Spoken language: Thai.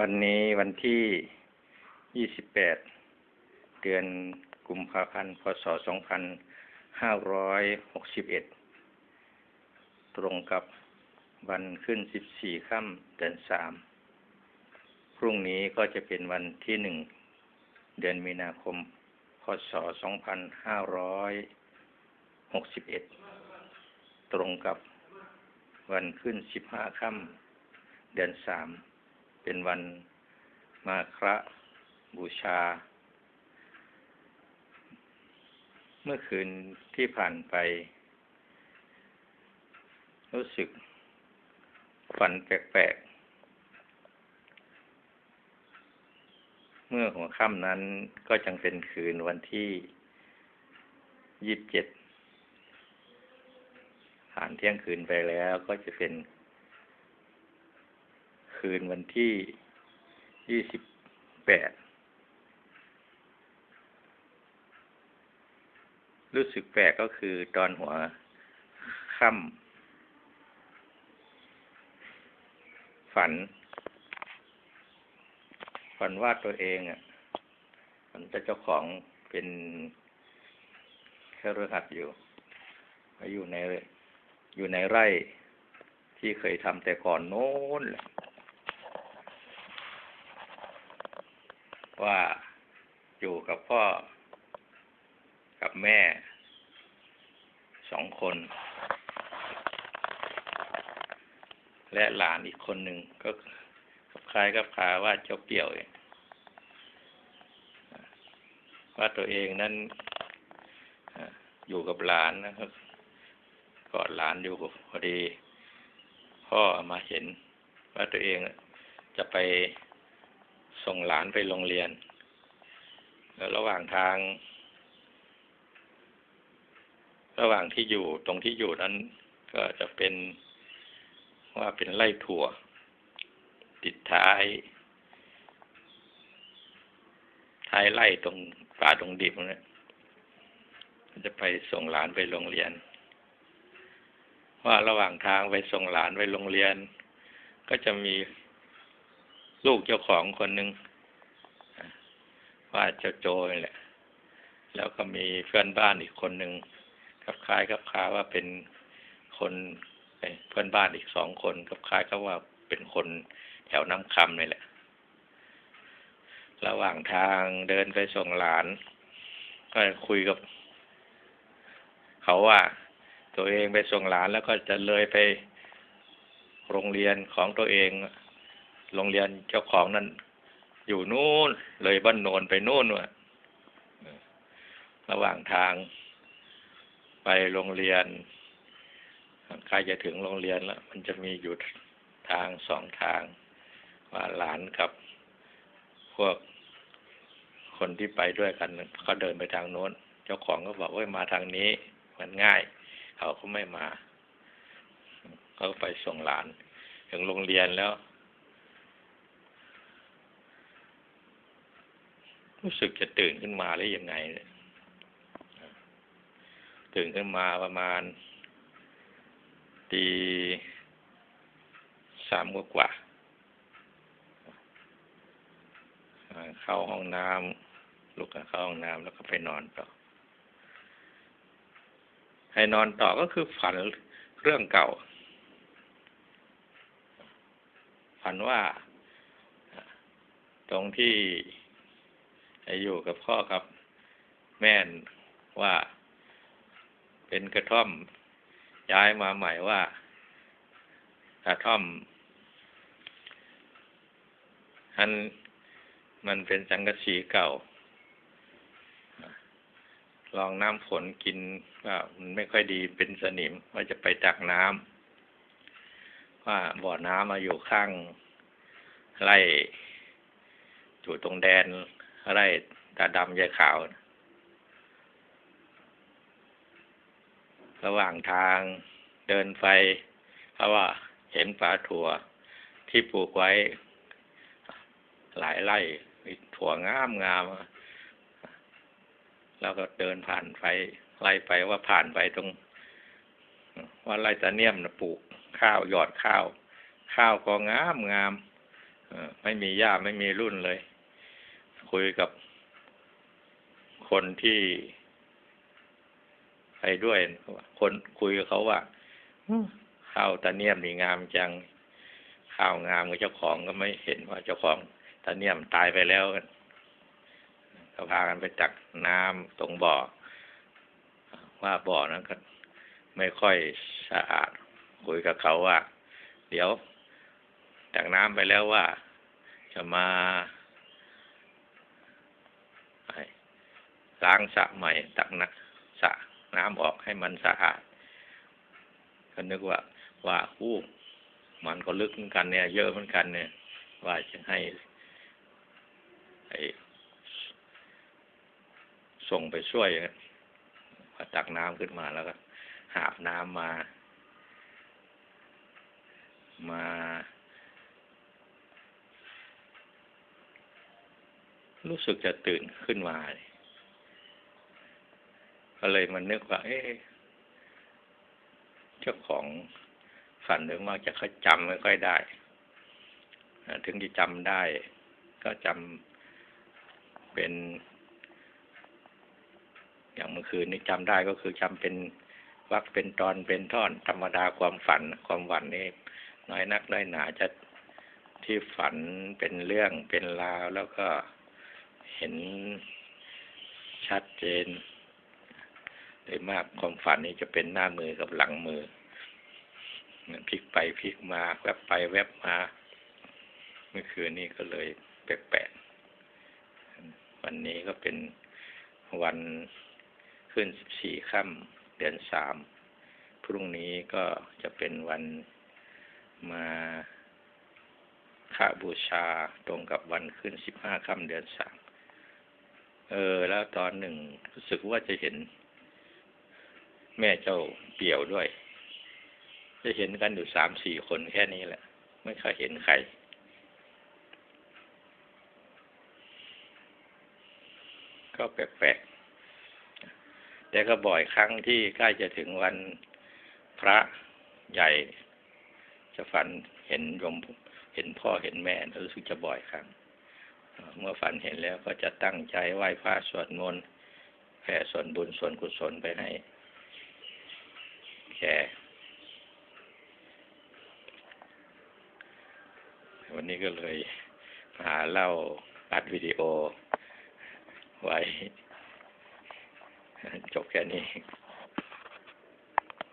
วันนี้วันที่ 28 เดือนกุมภาพันธ์ พศ 2561 ตรงกับวันขึ้น 14 ค่ำเดือน 3 พรุ่งนี้ก็จะเป็นวันที่ 1 เดือนมีนาคม พศ 2561 ตรงกับวันขึ้น 15 ค่ำเดือน 3 เป็นวันมาคระบูชา เมื่อคืนที่ผ่านไป รู้สึกฝันแปลกๆ เมื่อหัวค่ำนั้นก็จังเป็นคืนวันที่ยี่สิบเจ็ดผ่านเที่ยงคืนไปแล้วก็จะเป็น คืนวันที่ยี่สิบแปด รู้สึกแปลกก็คือตอนหัวค่ำฝัน ฝันว่าตัวเองอะฝันจะเจ้าของเป็นแครือหัดอยู่อยู่ในอยู่ในไร่ที่เคยทำแต่ก่อนโน้นแหละ ว่าอยู่กับพ่อ กับแม่สองคน และหลานอีกคนหนึ่งก็คล้ายกับคาว่าเจ้าเปี่ยวเองว่าตัวเองนั้นอยู่กับหลานนะครับกอดหลานอยู่พอดี พ่อมาเห็น ว่าตัวเองจะไป ส่งหลานไปโรงเรียน แล้วระหว่างทาง ระหว่างที่อยู่ตรงที่อยู่นั้น ก็จะเป็นว่าเป็นไร่ถั่ว ติดท้าย ท้ายไร่ตรงป่าตรงดิบนะจะไปส่งหลานไปโรงเรียน ว่าระหว่างทางไปส่งหลานไปโรงเรียน ก็จะมี ลูกเจ้าของคนหนึ่งว่าเจ้าโจนี่แหละ แล้วก็มีเพื่อนบ้านอีกคนหนึ่งกับคล้ายกับคาว่าเป็นคนเพื่อนบ้านอีกสองคนกับคล้ายกับว่าเป็นคนแถวน้ำคำนี่แหละ ระหว่างทางเดินไปส่งหลาน ก็คุยกับเขาว่า ตัวเองไปส่งหลานแล้วก็จะเลยไปโรงเรียนของตัวเอง โรงเรียนเจ้าของนั้นอยู่นู่นเลยบ้านโนนไปนู่นว่ะระหว่างทาง ไปโรงเรียนใกล้จะถึงโรงเรียนแล้ว มันจะมีอยู่ทางสองทาง ว่าหลานกับพวกคนที่ไปด้วยกันเขาเดินไปทางโน้น เจ้าของก็บอกว่ามาทางนี้ มันง่าย เขาก็ไม่มาเขาไปส่งหลาน ถึงโรงเรียนแล้ว รู้สึกจะตื่นขึ้นมาหรือยังไงเนี่ยตื่นขึ้นมาประมาณตีสามกว่าเข้าห้องน้ำลุกเข้าห้องน้ำแล้วก็ไปนอนต่อ ให้นอนต่อก็คือฝันเรื่องเก่า ฝันว่า ตรงที่ อยู่กับพ่อกับ แม่นว่า เป็นกระท่อม ย้ายมาใหม่ว่ากระท่อมอันมันเป็นสังกะสีเก่า ลองน้ำฝนกินว่ามันไม่ค่อยดีเป็นสนิมว่าจะไปตักน้ำว่าบ่อน้ำมาอยู่ข้างไร่อยู่ตรงแดน ไร่ตาดำยายขาว ระหว่างทางเดินไปเพราะว่าเห็นป่าถั่วที่ปลูกไว้ หลายไร่ถั่วงามงามแล้วก็เดินผ่านไปไล่ไปว่าผ่านไปตรง ว่าไร่ตะเนียมนะปลูกข้าวหยอดข้าว ข้าวก็งามงามไม่มีหญ้าไม่มีรุ่นเลย คุยกับคนที่ไปด้วยคนคุยกับเขาว่าข้าวตาเนียมนี่งามจังข้าวงามกับเจ้าของก็ไม่เห็นว่าเจ้าของตาเนียมตายไปแล้วกันก็พากันไปตักน้ำตรงบ่อ ว่าบ่อนั้นก็ไม่ค่อยสะอาดคุยกับเขาว่า เดี๋ยวตักน้ำไปแล้วว่า จะมาให้ ล้างสระใหม่ ตักนะสระน้ำออกให้มันสะอาดก็นึกว่า ว่าอู้มันก็ลึกเหมือนกันเนี่ย เยอะเหมือนกันเนี่ย ว่าจะให้ให้ส่งไปช่วยพอตักน้ำขึ้นมาแล้วก็ หาบน้ำมา มา รู้สึกจะตื่นขึ้นมา ก็เลยมันนึกว่า เอ๊ะเจ้าของฝันถึงมากจะเขาจำไม่ค่อยได้ ถึงที่จำได้ ก็จำเป็น อย่างเมื่อคืนนี้จำได้ก็คือจำเป็นวักเป็นตอนเป็นท่อนธรรมดาความฝันความฝันนี่น้อยนักน้อยหนาจะที่ฝันเป็นเรื่องเป็นราวแล้วก็เห็นชัดเจน โดยมากความฝันนี้จะเป็นหน้ามือกับหลังมือพลิกไปพลิกมาแวบไปแวบมา เมื่อคืนนี้ก็เลยแปลกๆวันนี้ก็เป็นวันขึ้นสี่ค่ำเดือนสามพรุ่งนี้ก็จะเป็นวันมาค่าบูชาตรงกับวันขึ้นสิบห้าค่ำเดือนสามเออ แล้วตอนหนึ่งรู้สึกว่าจะเห็น แม่เจ้าเปี่ยวด้วย จะเห็นกันอยู่สามสี่คนแค่นี้แหละ ไม่เคยเห็นใคร ก็แปลกๆแต่ก็บ่อยครั้งที่ใกล้จะถึงวันพระใหญ่ จะฝันเห็นยมเห็นพ่อเห็นแม่รู้สึกจะบ่อยครั้ง เมื่อฝันเห็นแล้วก็จะตั้งใจไหว้พระสวดมนต์แผ่ส่วนบุญส่วนกุศลไปให้ แก่วันนี้ก็เลยหาเล่าอัดวิดีโอไว้ จบแค่นี้